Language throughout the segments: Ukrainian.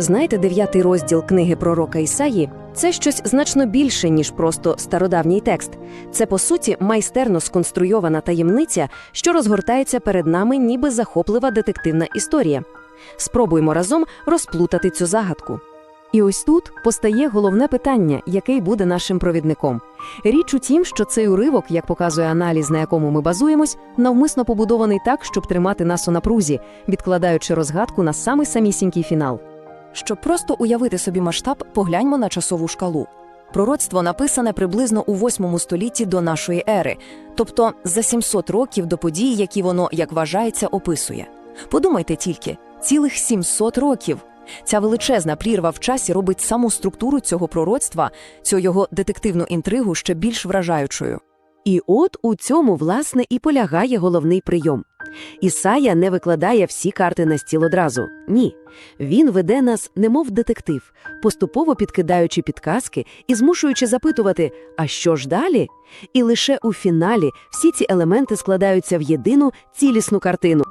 Знаєте, дев'ятий розділ книги пророка Ісаї це щось значно більше, ніж просто стародавній текст. Це, по суті, майстерно сконструйована таємниця, що розгортається перед нами, ніби захоплива детективна історія. Спробуймо разом розплутати цю загадку. І ось тут постає головне питання, який буде нашим провідником. Річ у тім, що цей уривок, як показує аналіз, на якому ми базуємось, навмисно побудований так, щоб тримати нас у напрузі, відкладаючи розгадку на самий самісінький фінал. Щоб просто уявити собі масштаб, погляньмо на часову шкалу. Пророцтво написане приблизно у 8 столітті до нашої ери, тобто за 700 років до подій, які воно, як вважається, описує. Подумайте тільки, цілих 700 років. Ця величезна прірва в часі робить саму структуру цього пророцтва, цю його детективну інтригу ще більш вражаючою. І от у цьому, власне, і полягає головний прийом. Ісая не викладає всі карти на стіл одразу. Ні. Він веде нас, немов детектив, поступово підкидаючи підказки і змушуючи запитувати, а що ж далі? І лише у фіналі всі ці елементи складаються в єдину цілісну картину.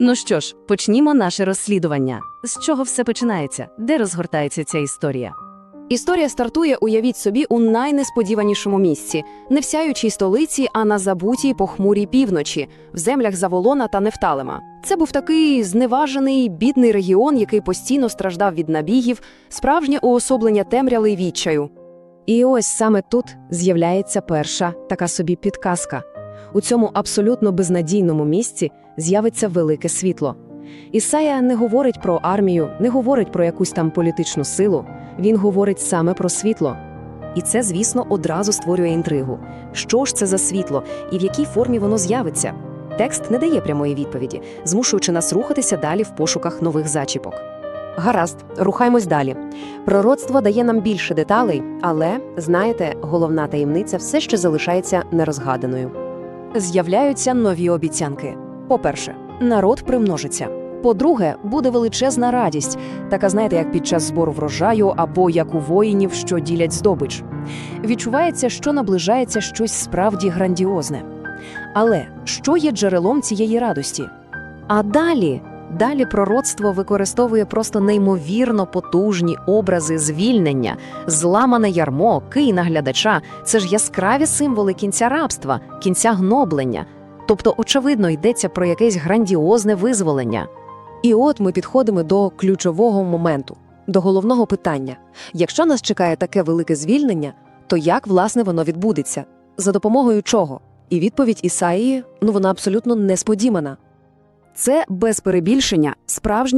Ну що ж, почнімо наше розслідування. З чого все починається? Де розгортається ця історія? Історія стартує, уявіть собі, у найнесподіванішому місці, не в сяючій столиці, а на забутій похмурій півночі, в землях Заволона та Нефталема. Це був такий зневажений, бідний регіон, який постійно страждав від набігів, справжнє уособлення темряли й відчаю. І ось саме тут з'являється перша така собі підказка. У цьому абсолютно безнадійному місці з'явиться велике світло. Ісая не говорить про армію, не говорить про якусь там політичну силу. Він говорить саме про світло. І це, звісно, одразу створює інтригу. Що ж це за світло і в якій формі воно з'явиться? Текст не дає прямої відповіді, змушуючи нас рухатися далі в пошуках нових зачіпок. Гаразд, рухаємось далі. Пророцтво дає нам більше деталей, але, знаєте, головна таємниця все ще залишається нерозгаданою. З'являються нові обіцянки. По-перше, народ примножиться. По-друге, буде величезна радість, така, знаєте, як під час збору врожаю або як у воїнів, що ділять здобич. Відчувається, що наближається щось справді грандіозне. Але що є джерелом цієї радості? А далі, далі пророцтво використовує просто неймовірно потужні образи звільнення, зламане ярмо, кий наглядача. Це ж яскраві символи кінця рабства, кінця гноблення. Тобто, очевидно, йдеться про якесь грандіозне визволення. І от ми підходимо до ключового моменту, до головного питання. Якщо нас чекає таке велике звільнення, то як власне воно відбудеться? За допомогою чого? І відповідь Ісаїї, ну вона абсолютно несподівана. Це без перебільшення справжній